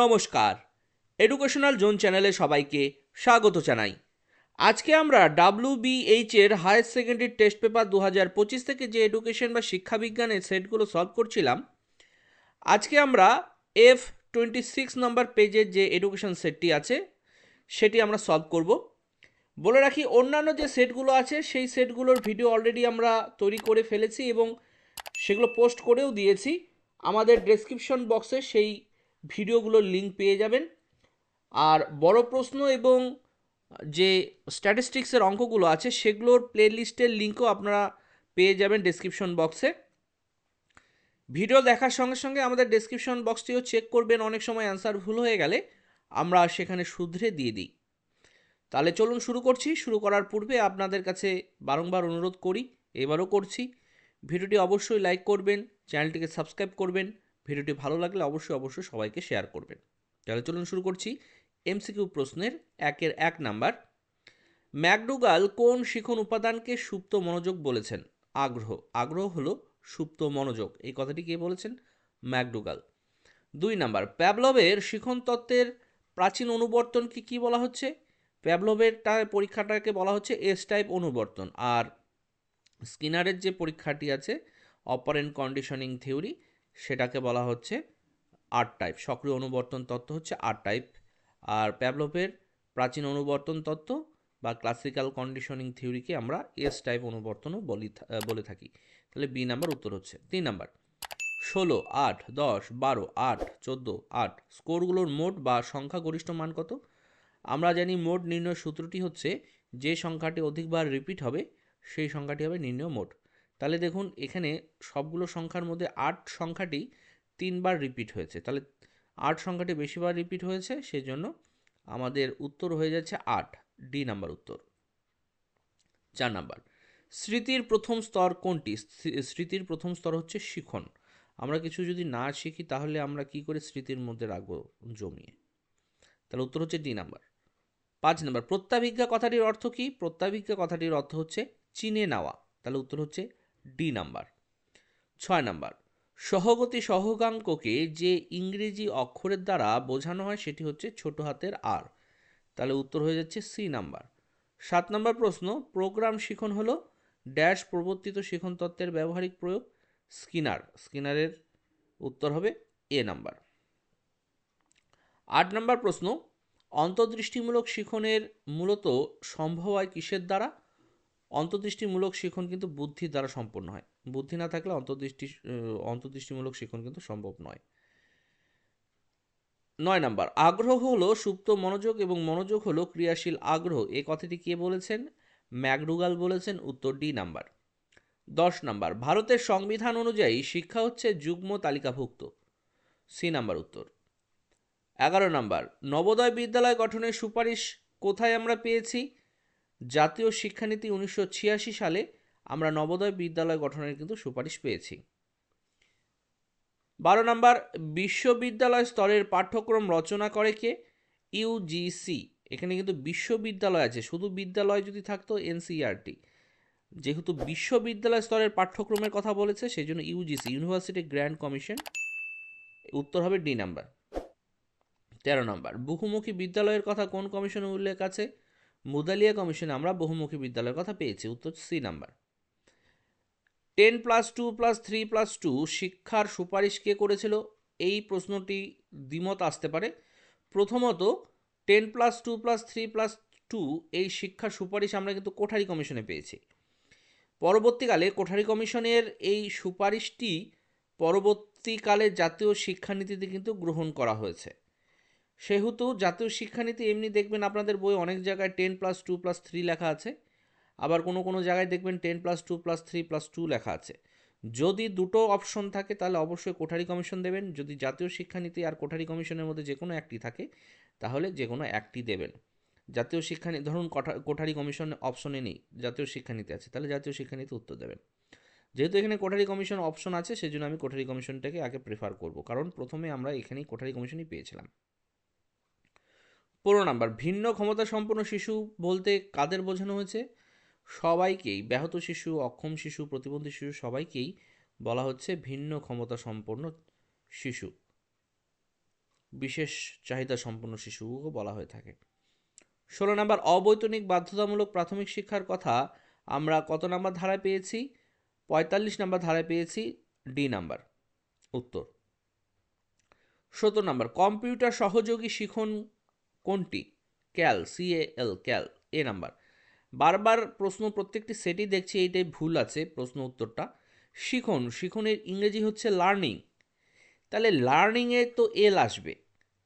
নমস্কার। Educational zone চ্যানেলে সবাইকে স্বাগত জানাই। আজকে আমরা ডাব্লিউ এর হায়ার সেকেন্ডারি টেস্ট পেপার দু হাজার পঁচিশ থেকে যে এডুকেশন বা শিক্ষাবিজ্ঞানের সেটগুলো সলভ করছিলাম, আজকে আমরা এফ টোয়েন্টি সিক্স নম্বর পেজের যে এডুকেশন সেটটি আছে, সেটি আমরা সলভ করব। বলে রাখি, অন্যান্য যে সেটগুলো আছে, সেই সেটগুলোর ভিডিও অলরেডি আমরা তৈরি করে ফেলেছি এবং সেগুলো পোস্ট করেও দিয়েছি। আমাদের ডেসক্রিপশন বক্সে সেই ভিডিওগুলোর লিঙ্ক পেয়ে যাবেন। আর বড় প্রশ্ন এবং যে স্ট্যাটিস্টিক্সের অঙ্কগুলো আছে, সেগুলোর প্লে লিস্টের লিঙ্কও আপনারা পেয়ে যাবেন ডেসক্রিপশন বক্সে ভিডিও দেখার সঙ্গে সঙ্গে আমাদের ডেসক্রিপশন বক্সটিও চেক করবেন, অনেক সময় অ্যান্সার ভুল হয়ে গেলে আমরা সেখানে শুধরে দিয়ে দিই। তাহলে চলুন শুরু করছি। শুরু করার পূর্বে আপনাদের কাছে বারংবার অনুরোধ করি, এবারও করছি। ভিডিওটি অবশ্যই লাইক করবেন, চ্যানেলটিকে সাবস্ক্রাইব করবেন ভিডিওটি ভালো লাগলে অবশ্যই অবশ্যই সবাইকে শেয়ার করবেন। তাহলে চলুন শুরু করছি এমসিকিউ প্রশ্নের একের এক নাম্বার। ম্যাকডুগাল কোন শিখন উপাদানকে সুপ্ত মনোযোগ বলেছেন? আগ্রহ। আগ্রহ হলো সুপ্ত মনোযোগ। এই কথাটি কে বলেছেন? ম্যাকডুগাল। দুই নাম্বার প্যাবলবের শিখন তত্ত্বের প্রাচীন অনুবর্তনকে কি বলা হচ্ছে? প্যাবলবের পরীক্ষাটাকে বলা হচ্ছে এস টাইপ অনুবর্তন। আর স্কিনারের যে পরীক্ষাটি আছে অপারেন্ট কন্ডিশনিং থিওরি সেটাকে বলা হচ্ছে আর টাইপ সক্রিয় অনুবর্তন তত্ত্ব হচ্ছে আর টাইপ আর প্যাবলভের প্রাচীন অনুবর্তন তত্ত্ব বা ক্লাসিক্যাল কন্ডিশনিং থিওরিকে আমরা এস টাইপ অনুবর্তনও বলি বলে থাকি। তাহলে বি নাম্বার উত্তর হচ্ছে। তিন নাম্বার ষোলো, আট, দশ, বারো, আট, চোদ্দ, আট, স্কোরগুলোর মোট বা সংখ্যাগরিষ্ঠ মান কত? আমরা জানি মোট নির্ণয় সূত্রটি হচ্ছে যে সংখ্যাটি অধিকবার রিপিট হবে, সেই সংখ্যাটি হবে নির্ণয় মোট। তাহলে দেখুন, এখানে সবগুলো সংখ্যার মধ্যে আট সংখ্যাটি তিনবার রিপিট হয়েছে। তাহলে আট সংখ্যাটি বেশিবার রিপিট হয়েছে, সেজন্য আমাদের উত্তর হয়ে যাচ্ছে আট ডি নাম্বার উত্তর। চার নাম্বার স্মৃতির প্রথম স্তর কোনটি? স্মৃ- স্মৃতির প্রথম স্তর হচ্ছে শিখন। আমরা কিছু যদি না শিখি, তাহলে আমরা কি করে স্মৃতির মধ্যে রাখব জমিয়ে? তাহলে উত্তর হচ্ছে ডি নাম্বার পাঁচ নাম্বার প্রত্যাভিজ্ঞা কথাটির অর্থ কি? প্রত্যাভিজ্ঞা কথাটির অর্থ হচ্ছে চিনে নেওয়া। তাহলে উত্তর হচ্ছে ডি নাম্বার। ছয় নাম্বার, সহগতি সহগাঙ্ককে যে ইংরেজি অক্ষরের দ্বারা বোঝানো হয় সেটি হচ্ছে ছোট হাতের আর। তাহলে উত্তর হয়ে যাচ্ছে সি নাম্বার। সাত নাম্বার প্রশ্ন, প্রোগ্রাম শিখন হলো, ড্যাশ প্রবর্তিত শিখন তত্ত্বের ব্যবহারিক প্রয়োগ, স্কিনার। স্কিনারের উত্তর হবে এ নাম্বার। আট নাম্বার প্রশ্ন, অন্তর্দৃষ্টিমূলক শিখনের মূলত সম্ভব হয় কিসের দ্বারা? অন্তর্দৃষ্টিমূলক শিখন কিন্তু বুদ্ধির দ্বারা সম্পন্ন হয়। বুদ্ধি না থাকলে অন্তর্দৃষ্টি অন্তর্দৃষ্টিমূলক শিখন কিন্তু সম্ভব নয়। নয় নাম্বার, আগ্রহ হলো সুপ্ত মনোযোগ এবং মনোযোগ হলো ক্রিয়াশীল আগ্রহ। এ কথাটি কে বলেছেন? ম্যাকডুগাল বলেছেন, উত্তর ডি নাম্বার। দশ নাম্বার, ভারতের সংবিধান অনুযায়ী শিক্ষা হচ্ছে যুগ্ম তালিকাভুক্ত। সি নাম্বার উত্তর। এগারো নাম্বার, নবোদয় বিদ্যালয় গঠনের সুপারিশ কোথায় আমরা পেয়েছি? জাতীয় শিক্ষানীতি উনিশশো ছিয়াশি সালে আমরা নবোদয় বিদ্যালয় গঠনের কিন্তু সুপারিশ পেয়েছি। বারো নাম্বার, বিশ্ববিদ্যালয় স্তরের পাঠ্যক্রম রচনা করে কে? ইউজিসি এখানে কিন্তু বিশ্ববিদ্যালয় আছে। শুধু বিদ্যালয় যদি থাকতো এনসিআরটি যেহেতু বিশ্ববিদ্যালয় স্তরের পাঠ্যক্রমের কথা বলেছে সেই জন্য ইউজিসি ইউনিভার্সিটি গ্র্যান্ড কমিশন উত্তর হবে ডি নাম্বার। তেরো নম্বর, বহুমুখী বিদ্যালয়ের কথা কোন কমিশনে উল্লেখ আছে? মুদালিয়া কমিশনে আমরা বহুমুখী বিদ্যালয়ের কথা পেয়েছি, উত্তর C number. Ten plus two plus three plus two শিক্ষার সুপারিশ কে করেছিল? এই প্রশ্নটি দ্বিমত আসতে পারে। প্রথমত, ten plus two plus three plus two এই শিক্ষার সুপারিশ আমরা কিন্তু কোঠারি কমিশনে পেয়েছি। পরবর্তীকালে কোঠারি কমিশনের এই সুপারিশটি পরবর্তীকালে জাতীয় শিক্ষানীতিতে কিন্তু গ্রহণ করা হয়েছে। সেহেতু জাতীয় শিক্ষানীতি এমনি দেখবেন আপনাদের বই অনেক জায়গায় ten plus two plus three লেখা আছে। আবার কোনো কোনো জায়গায় দেখবেন ten plus two plus three plus two লেখা আছে। যদি দুটো অপশন থাকে তাহলে অবশ্যই কোঠারি কমিশন দেবেন। যদি জাতীয় শিক্ষানীতি আর কোঠারি কমিশনের মধ্যে যে কোনো একটি থাকে, তাহলে যে কোনো একটি দেবেন। জাতীয় শিক্ষানীতি ধরুন কোঠা- কোঠারি কমিশন অপশনে নেই, জাতীয় শিক্ষানীতি আছে, তাহলে জাতীয় শিক্ষানীতি উত্তর দেবেন। যেহেতু এখানে কোঠারি কমিশন অপশন আছে সেই জন্য আমি কোঠারি কমিশনটাকে আগে প্রেফার করব। কারণ প্রথমে আমরা এখানেই কোঠারি কমিশনই পেয়েছিলাম। পনেরো নাম্বার, ভিন্ন ক্ষমতা সম্পন্ন শিশু বলতে কাদের বোঝানো হয়েছে? সবাইকেই, ব্যাহত শিশু, অক্ষম শিশু, প্রতিবন্ধী শিশু, সবাইকেই বলা হচ্ছে ভিন্ন ক্ষমতা সম্পন্ন শিশু। বিশেষ চাহিদা সম্পন্ন শিশুও বলা হয়ে থাকে। ষোলো নম্বর, অবৈতনিক বাধ্যতামূলক প্রাথমিক শিক্ষার কথা আমরা কত নাম্বার ধারায় পেয়েছি? পঁয়তাল্লিশ নাম্বার ধারায় পেয়েছি, ডি নাম্বার, উত্তর। সতেরো নম্বর, কম্পিউটার সহযোগী শিখন কোনটি? CAL, C A L, CAL, A number. বারবার প্রশ্ন, প্রত্যেকটি সেটই দেখছি এইটাই ভুল আছে প্রশ্ন উত্তরটা। শিখন, শিখনের ইংরেজি হচ্ছে লার্নিং। তাহলে লার্নিংয়ে তো এল আসবে।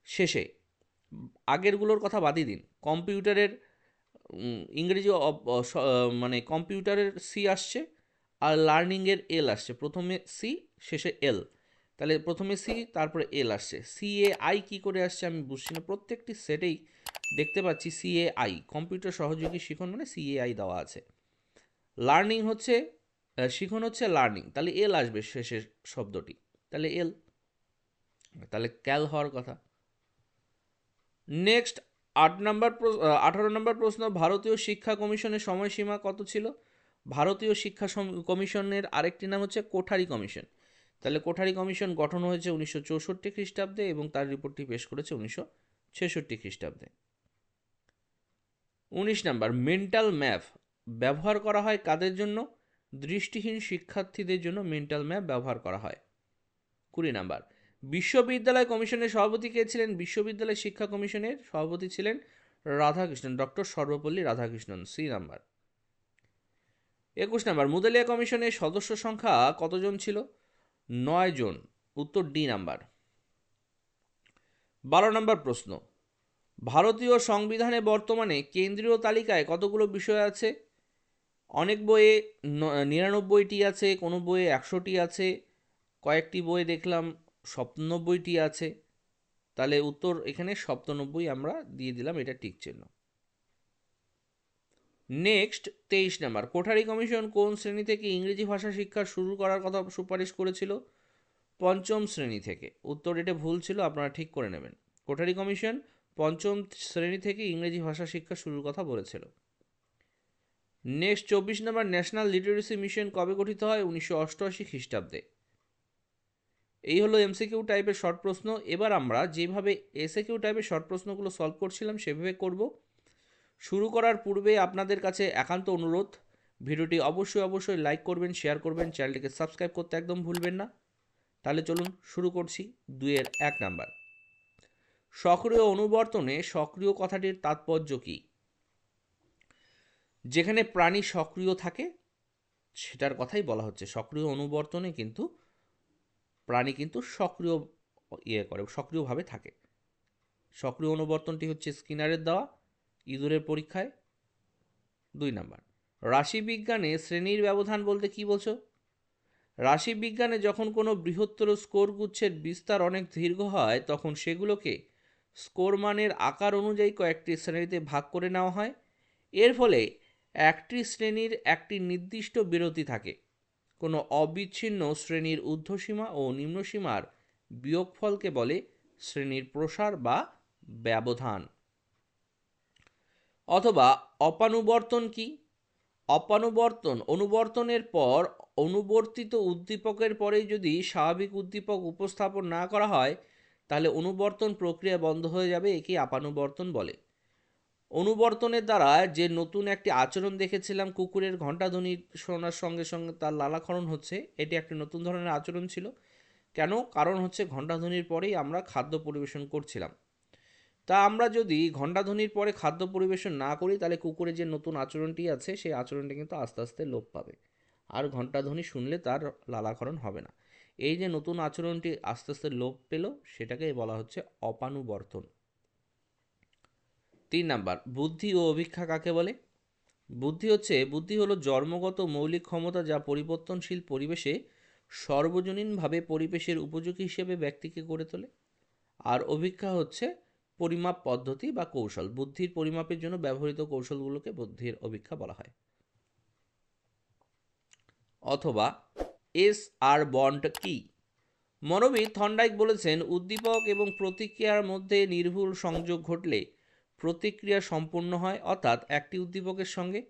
শেষে, আগেরগুলোর কথা বাদই দিন। কম্পিউটারের ইংরেজি মানে কম্পিউটারের সি আসছে আর লার্নিংয়ের এল আসছে। প্রথমে সি, শেষে এল। তাহলে প্রথমে সি তারপরে এল আসছে। সি এ আই কী করে আসছে আমি বুঝছি না। প্রত্যেকটি সেটেই দেখতে পাচ্ছি সি এ আই কম্পিউটার সহযোগী শিখন মানে সি এ আই দেওয়া আছে। লার্নিং হচ্ছে শিখন হচ্ছে লার্নিং তাহলে এল আসবে শেষের শব্দটি। তাহলে এল তাহলে ক্যাল হওয়ার কথা। নেক্সট আট নম্বর আঠারো নম্বর প্রশ্ন, ভারতীয় শিক্ষা কমিশনের সময়সীমা কত ছিল? ভারতীয় শিক্ষা কমিশনের আরেকটি নাম হচ্ছে কোঠারি কমিশন। তাহলে কোঠারি কমিশন গঠন হয়েছে উনিশশো চৌষট্টি খ্রিস্টাব্দে এবং তার রিপোর্টটি পেশ করেছে উনিশশো ছেষট্টি খ্রিস্টাব্দে। উনিশ নাম্বার মেন্টাল ম্যাপ ব্যবহার করা হয় কাদের জন্য? দৃষ্টিহীন শিক্ষার্থীদের জন্য মেন্টাল ম্যাপ ব্যবহার করা হয়। কুড়ি নাম্বার, বিশ্ববিদ্যালয় কমিশনের সভাপতি কে ছিলেন? বিশ্ববিদ্যালয় শিক্ষা কমিশনের সভাপতি ছিলেন Radhakrishnan, doctor Sarvepalli Radhakrishnan, C number. একুশ নাম্বার, মুদালিয়া কমিশনের সদস্য সংখ্যা কতজন ছিল? নয় জন, উত্তর ডি নাম্বার। বারো নম্বর প্রশ্ন। ভারতীয় সংবিধানে বর্তমানে কেন্দ্রীয় তালিকায় কতগুলো বিষয় আছে? অনেক বইয়ে নিরানব্বইটি আছে, কোনো বইয়ে একশোটি আছে, কয়েকটি বই দেখলাম, সপ্তানব্বইটি আছে। তাহলে উত্তর এখানে সপ্তানব্বই আমরা দিয়ে দিলাম, এটা ঠিক চিহ্ন। নেক্সট, তেইশ নাম্বার। কোঠারি কমিশন কোন শ্রেণি থেকে ইংরেজি ভাষা শিক্ষা শুরু করার কথা সুপারিশ করেছিল? পঞ্চম শ্রেণি থেকে। উত্তর এটা ভুল ছিল, আপনারা ঠিক করে নেবেন। কোঠারি কমিশন পঞ্চম শ্রেণি থেকে ইংরেজি ভাষা শিক্ষা শুরুর কথা বলেছিল। নেক্সট, চব্বিশ নম্বর, ন্যাশনাল লিটারেসি মিশন কবে গঠিত হয়? উনিশশো অষ্টআশি খ্রিস্টাব্দে। এই হলো এমসিকিউ টাইপের শর্ট প্রশ্ন। এবার আমরা যেভাবে এসএকিউ টাইপের শর্ট প্রশ্নগুলো সলভ করছিলাম, সেভাবে করব। শুরু করার পূর্বে আপনাদের কাছে একান্ত অনুরোধ। ভিডিওটি অবশ্যই অবশ্যই লাইক করবেন শেয়ার করবেন, চ্যানেলটিকে সাবস্ক্রাইব করতে একদম ভুলবেন না। তাহলে চলুন শুরু করছি দুইয়ের এক নাম্বার। সক্রিয় অনুবর্তনে সক্রিয় কথাটির তাৎপর্য কী? যেখানে প্রাণী সক্রিয় থাকে, সেটার কথাই বলা হচ্ছে। সক্রিয় অনুবর্তনে কিন্তু প্রাণী কিন্তু সক্রিয় ইয়ে করে, সক্রিয়ভাবে থাকে। সক্রিয় অনুবর্তনটি হচ্ছে স্কিনারের দেওয়া। ইঁদুরের পরীক্ষায়? দুই নাম্বার। রাশিবিজ্ঞানে শ্রেণির ব্যবধান বলতে কি বলছো? রাশিবিজ্ঞানে যখন কোনো বৃহত্তর স্কোর গুচ্ছের বিস্তার অনেক দীর্ঘ হয়, তখন সেগুলোকে স্কোর মানের আকার অনুযায়ী কয়েকটি শ্রেণীতে ভাগ করে নেওয়া হয়। এর ফলে একটি শ্রেণির একটি নির্দিষ্ট বিরতি থাকে। কোনো অবিচ্ছিন্ন শ্রেণির ঊর্ধ্বসীমা ও নিম্নসীমার বিয়োগফলকে বলে শ্রেণির প্রসার বা ব্যবধান। অথবা অপানুবর্তন কি? অপানুবর্তন, অনুবর্তনের পর অনুবর্তিত উদ্দীপকের পরে যদি স্বাভাবিক উদ্দীপক উপস্থাপন না করা হয়, তাহলে অনুবর্তন প্রক্রিয়া বন্ধ হয়ে যাবে, একে আপানুবর্তন বলে। অনুবর্তনের দ্বারা যে নতুন একটি আচরণ দেখেছিলাম, কুকুরের ঘণ্টাধ্বনি শোনার সঙ্গে সঙ্গে তার লালাক্ষরণ হচ্ছে, এটি একটি নতুন ধরনের আচরণ ছিল। কেন? কারণ হচ্ছে ঘণ্টাধ্বনির পরেই আমরা খাদ্য পরিবেশন করছিলাম। তা আমরা যদি ঘণ্টাধ্বনির পরে খাদ্য পরিবেশন না করি, তাহলে কুকুরের যে নতুন আচরণটি আছে, সেই আচরণটি কিন্তু আস্তে আস্তে লোপ পাবে। আর ঘণ্টাধ্বনি শুনলে তার লালাকরণ হবে না। এই যে নতুন আচরণটি আস্তে আস্তে লোপ পেল সেটাকে বলা হচ্ছে অপানুবর্তন। তিন নাম্বার, বুদ্ধি ও অভিক্ষা কাকে বলে? বুদ্ধি হচ্ছে, বুদ্ধি হলো জন্মগত মৌলিক ক্ষমতা যা পরিবর্তনশীল পরিবেশে সর্বজনীনভাবে পরিবেশের উপযোগী হিসেবে ব্যক্তিকে গড়ে তোলে। আর অভিক্ষা হচ্ছে পরিমাপ পদ্ধতি বা কৌশল। বুদ্ধির পরিমাপের জন্য ব্যবহৃত কৌশলগুলোকে বুদ্ধির অভিক্ষা বলা হয়। অথবা, এস আর বন্ড কি? মনোবিদ থন্ডাইক বলেছেন, উদ্দীপক এবং প্রতিক্রিয়ার মধ্যে নির্ভুল সংযোগ ঘটলে প্রতিক্রিয়া সম্পূর্ণ হয়, অর্থাৎ একটি উদ্দীপকের সঙ্গে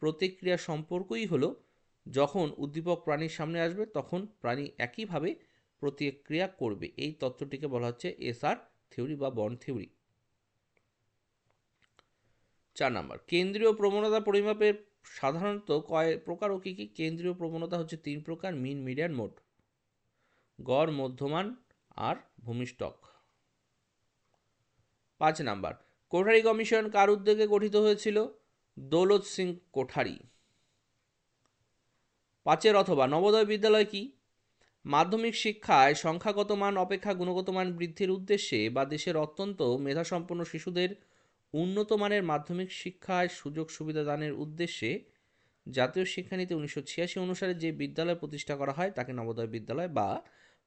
প্রতিক্রিয়া সম্পর্কই হলো, যখন উদ্দীপক প্রাণীর সামনে আসবে, তখন প্রাণী একইভাবে প্রতিক্রিয়া করবে। এই তত্ত্বটিকে বলা হচ্ছে এস আর থিওরি বা বন্ড থিওরি। চার নাম্বার, কেন্দ্রীয় প্রবণতা পরিমাপের সাধারণত কয় প্রকার ও কী কী? কেন্দ্রীয় প্রবণতা হচ্ছে তিন প্রকার, মিন, মিডিয়ান মোড গড়, মধ্যমান আর ভূমিস্টক পাঁচ নাম্বার, কোঠারি কমিশন কার উদ্যোগে গঠিত হয়েছিল? দৌলত সিং কোঠারি। পাঁচের অথবা নবোদয় বিদ্যালয় কি? মাধ্যমিক শিক্ষায় সংখ্যাগত মান, অপেক্ষা গুণগত মান বৃদ্ধির উদ্দেশ্যে বা দেশের অত্যন্ত মেধাসম্পন্ন শিশুদের উন্নত মানের মাধ্যমিক শিক্ষায় সুযোগ সুবিধা দানের উদ্দেশ্যে জাতীয় শিক্ষানীতি উনিশশো ছিয়াশি অনুসারে যে বিদ্যালয় প্রতিষ্ঠা করা হয় তাকে নবোদয় বিদ্যালয় বা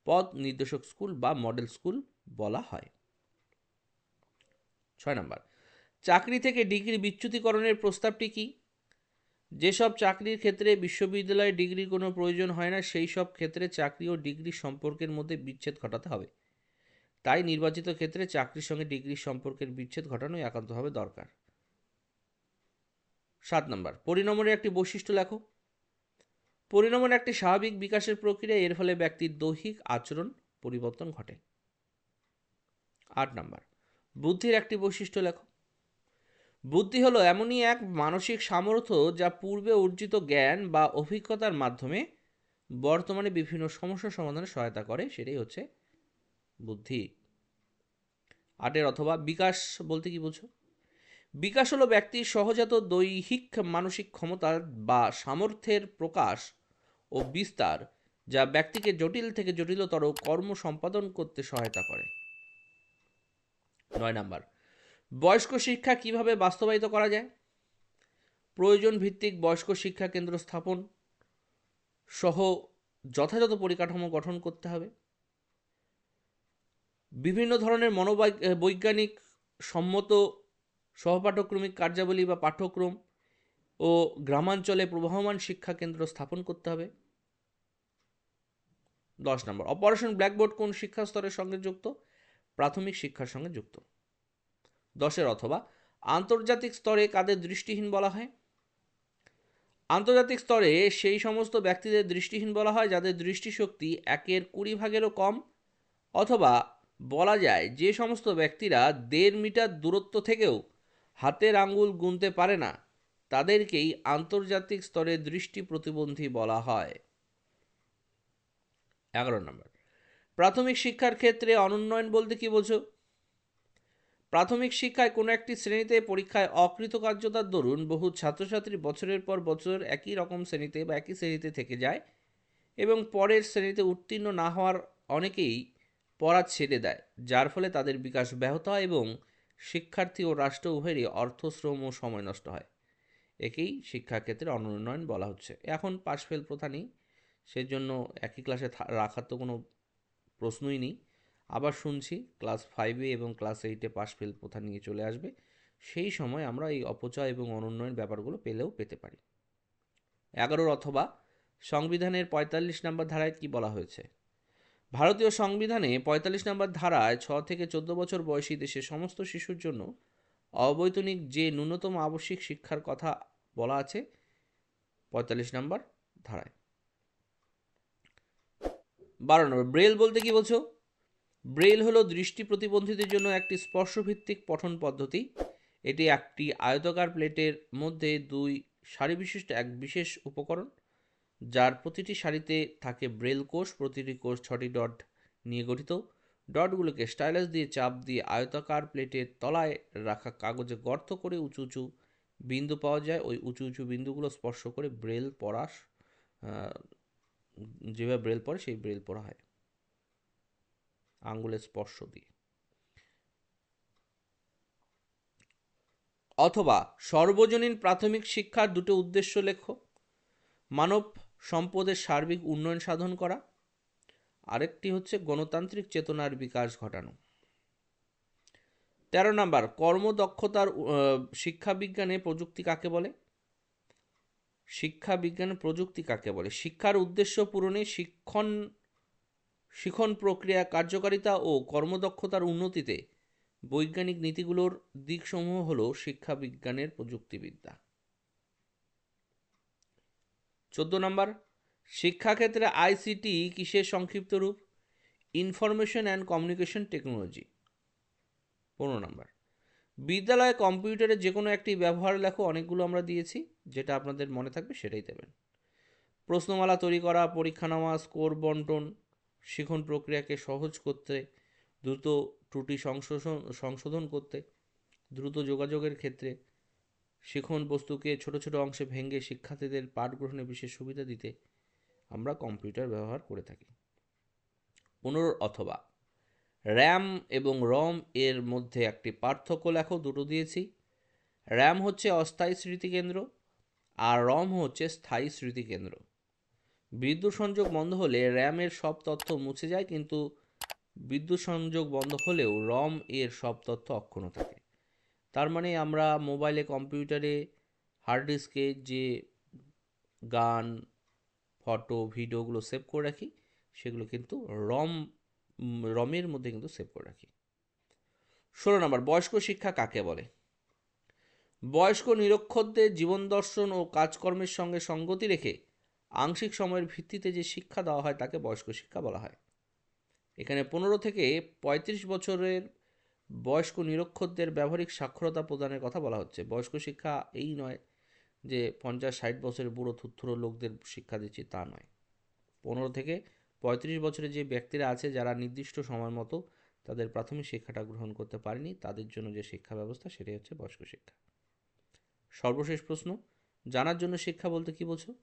পদ নির্দেশক স্কুল বা মডেল স্কুল বলা হয়। ছয় নম্বর, চাকরি থেকে ডিগ্রি বিচ্যুতিকরণের প্রস্তাবটি কি? যেসব চাকরির ক্ষেত্রে বিশ্ববিদ্যালয়ে ডিগ্রির কোনো প্রয়োজন হয় না, সেই সব ক্ষেত্রে চাকরি ও ডিগ্রি সম্পর্কের মধ্যে বিচ্ছেদ ঘটাতে হবে। তাই নির্বাচিত ক্ষেত্রে চাকরির সঙ্গে ডিগ্রি সম্পর্কের বিচ্ছেদ ঘটানোই একান্তভাবে দরকার। সাত নম্বর, পরিণমনের একটি বৈশিষ্ট্য লেখো। পরিণমন একটি স্বাভাবিক বিকাশের প্রক্রিয়া, এর ফলে ব্যক্তির দৈহিক আচরণ পরিবর্তন ঘটে। আট নম্বর, বুদ্ধির একটি বৈশিষ্ট্য লেখো। বুদ্ধি হলো এমনই এক মানসিক সামর্থ্য যা পূর্বে অর্জিত জ্ঞান বা অভিজ্ঞতার মাধ্যমে বর্তমানে বিভিন্ন সমস্যা সমাধানে সহায়তা করে, সেটাই হচ্ছে বুদ্ধি। আটের অথবা বিকাশ বলতে কি বোঝো? বিকাশ হলো ব্যক্তির সহজাত দৈহিক মানসিক ক্ষমতা বা সামর্থ্যের প্রকাশ ও বিস্তার যা ব্যক্তিকে জটিল থেকে জটিলতর কর্ম সম্পাদন করতে সহায়তা করে। নয় নাম্বার বয়স্ক শিক্ষা কীভাবে বাস্তবায়িত করা যায়? প্রয়োজন ভিত্তিক বয়স্ক শিক্ষা কেন্দ্র স্থাপন সহ যথাযথ পরিকাঠামো গঠন করতে হবে। বিভিন্ন ধরনের মনোবৈজ্ঞানিক সম্মত সহপাঠক্রমিক কার্যাবলী বা পাঠ্যক্রম ও গ্রামাঞ্চলে প্রবাহমান শিক্ষা কেন্দ্র স্থাপন করতে হবে। দশ নম্বর, অপারেশন ব্ল্যাকবোর্ড কোন শিক্ষা স্তরের সঙ্গে যুক্ত? প্রাথমিক শিক্ষার সঙ্গে যুক্ত। দশের অথবা আন্তর্জাতিক স্তরে কাদের দৃষ্টিহীন বলা হয়? আন্তর্জাতিক স্তরে সেই সমস্ত ব্যক্তিদের দৃষ্টিহীন বলা হয় যাদের দৃষ্টিশক্তি একের কুড়ি ভাগেরও কম, অথবা বলা যায় যে সমস্ত ব্যক্তিরা দেড় মিটার দূরত্ব থেকেও হাতের আঙ্গুল গুনতে পারে না, তাদেরকেই আন্তর্জাতিক স্তরে দৃষ্টি প্রতিবন্ধী বলা হয়। এগারো নম্বর। প্রাথমিক শিক্ষার ক্ষেত্রে অনুন্নয়ন বলতে কি বোঝো? প্রাথমিক শিক্ষায় কোনো একটি শ্রেণীতে পরীক্ষায় অকৃতকার্যতার দরুন বহু ছাত্রছাত্রী বছরের পর বছর একই রকম শ্রেণীতে বা একই শ্রেণীতে থেকে যায় এবং পরের শ্রেণীতে উত্তীর্ণ না হওয়ার অনেকেই পড়া ছেড়ে দেয়, যার ফলে তাদের বিকাশ ব্যাহত হয় এবং শিক্ষার্থী ও রাষ্ট্র উভয়েরই অর্থ শ্রম ও সময় নষ্ট হয়। একেই শিক্ষাক্ষেত্রে অনুন্নয়ন বলা হচ্ছে। এখন পাশ ফেল প্রথা নেই, সেজন্য একই ক্লাসে রাখার তো কোনো প্রশ্নই নেই। আবার শুনছি ক্লাস ফাইভে এবং ক্লাস এইটে পাশ ফেল প্রথা নিয়ে চলে আসবে। সেই সময় আমরা এই অপচয় এবং অনুন্নয়ন ব্যাপারগুলো পেলেও পেতে পারি। এগারোর অথবা সংবিধানের পঁয়তাল্লিশ নম্বর ধারায় কি বলা হয়েছে? ভারতীয় সংবিধানে পঁয়তাল্লিশ নম্বর ধারায় ছ থেকে চোদ্দ বছর বয়সী দেশে সমস্ত শিশুর জন্য অবৈতনিক যে ন্যূনতম আবশ্যিক শিক্ষার কথা বলা আছে, পঁয়তাল্লিশ নম্বর ধারায়। বারো নম্বর, ব্রেল বলতে কি বলছো? ব্রেল হলো দৃষ্টি প্রতিবন্ধীদের জন্য একটি স্পর্শভিত্তিক পঠন পদ্ধতি। এটি একটি আয়তকার প্লেটের মধ্যে দুই সারি বিশিষ্ট এক বিশেষ উপকরণ, যার প্রতিটি সারিতে থাকে ব্রেল কোষ, প্রতিটি কোষ ছটি ডট নিয়ে গঠিত। ডটগুলোকে স্টাইলাস দিয়ে চাপ দিয়ে আয়তাকার প্লেটের তলায় রাখা কাগজে গর্ত করে উঁচু উঁচু বিন্দু পাওয়া যায়। ওই উঁচু উঁচু বিন্দুগুলো স্পর্শ করে ব্রেল পড়া যেভাবে ব্রেল পড়ে সেই ব্রেল পড়া হয়। আঙ্গুলের স্পর্শ দিয়ে। অথবা সর্বজনীন প্রাথমিক শিক্ষার দুটো উদ্দেশ্য লেখো। মানব সম্পদের সার্বিক উন্নয়ন সাধন করা। আরেকটি হচ্ছে গণতান্ত্রিক চেতনার বিকাশ ঘটানো। তেরো নাম্বার, কর্মদক্ষতার শিক্ষা বিজ্ঞানে প্রযুক্তি কাকে বলে? শিক্ষা বিজ্ঞানে প্রযুক্তি কাকে বলে? শিক্ষার উদ্দেশ্য পূরণে শিক্ষণ শিখন প্রক্রিয়া, কার্যকারিতা ও কর্মদক্ষতার উন্নতিতে বৈজ্ঞানিক নীতিগুলোর দিকসমূহ হল শিক্ষা বিজ্ঞানের প্রযুক্তিবিদ্যা। চোদ্দ নম্বর, শিক্ষাক্ষেত্রে আইসিটি কিসের সংক্ষিপ্ত রূপ? Information and communication technology. পনেরো নাম্বার, বিদ্যালয়ে কম্পিউটারে যে কোনো একটি ব্যবহার লেখো, অনেকগুলো আমরা দিয়েছি, যেটা আপনাদের মনে থাকবে সেটাই দেবেন। প্রশ্নমালা তৈরি করা, পরীক্ষা নেওয়া, স্কোর, বন্টন শিখন প্রক্রিয়াকে সহজ করতে, দ্রুত ত্রুটি সংশোধন সংশোধন করতে, দ্রুত যোগাযোগের ক্ষেত্রে শিখন বস্তুকে ছোট ছোট অংশে ভেঙে শিক্ষার্থীদের পাঠ গ্রহণে বিশেষ সুবিধা দিতে আমরা কম্পিউটার ব্যবহার করে থাকি। পনেরো অথবা, র্যাম এবং রম এর মধ্যে একটি পার্থক্য লেখো, দুটো দিয়েছি। র্যাম হচ্ছে অস্থায়ী স্মৃতিকেন্দ্র আর রম হচ্ছে স্থায়ী স্মৃতিকেন্দ্র। বিদ্যুৎ সংযোগ বন্ধ হলে র্যামের সব তথ্য মুছে যায়, কিন্তু বিদ্যুৎ সংযোগ বন্ধ হলেও রম এর সব তথ্য অক্ষুণ্ণ থাকে। তার মানে আমরা মোবাইলে, কম্পিউটারে, হার্ড ডিস্কে যে গান, ফটো, ভিডিওগুলো সেভ করে রাখি, সেগুলো কিন্তু রম, রমের মধ্যে কিন্তু সেভ করে রাখি। ষোলো নম্বর, বয়স্ক শিক্ষা কাকে বলে? বয়স্ক নিরক্ষরদের জীবন দর্শন ও কাজকর্মের সঙ্গে সঙ্গতি রেখে আংশিক সময়ের ভিত্তিতে যে শিক্ষা দেওয়া হয় তাকে বয়স্ক শিক্ষা বলা হয়। এখানে পনেরো থেকে পঁয়ত্রিশ বছরের বয়স্ক নিরক্ষরদের ব্যবহারিক সাক্ষরতা প্রদানের কথা বলা হচ্ছে। বয়স্ক শিক্ষা এই নয় যে পঞ্চাশ, ষাট বছরের বুড়ো, থুথুরো লোকদের শিক্ষা দিচ্ছি তা নয়। পনেরো থেকে পঁয়ত্রিশ বছরের যে ব্যক্তিরা আছে, যারা নির্দিষ্ট সময় মতো তাদের প্রাথমিক শিক্ষাটা গ্রহণ করতে পারেনি, তাদের জন্য যে শিক্ষা ব্যবস্থা, সেটাই হচ্ছে বয়স্ক শিক্ষা। সর্বশেষ প্রশ্ন, জানার জন্য শিক্ষা বলতে কি বোঝো?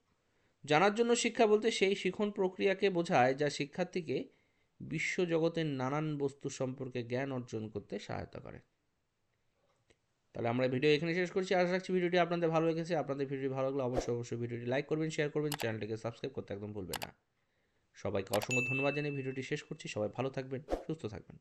জানার জন্য শিক্ষা বলতে সেই শিখন প্রক্রিয়াকে বোঝায় যা শিক্ষার্থীকে বিশ্বজগতের নানান বস্তু সম্পর্কে জ্ঞান অর্জন করতে সহায়তা করে। তাহলে আমরা ভিডিও এখানে শেষ করছি। আশা রাখছি ভিডিওটি আপনাদের ভালো লেগেছে। আপনাদের ভিডিওটি ভালো লাগলে অবশ্যই অবশ্যই ভিডিওটি লাইক করবেন, শেয়ার করবেন, চ্যানেলটিকে সাবস্ক্রাইব করতে একদম ভুলবেন না। সবাইকে অসংখ্য ধন্যবাদ জানিয়ে ভিডিওটি শেষ করছি। সবাই ভালো থাকবেন, সুস্থ থাকবেন।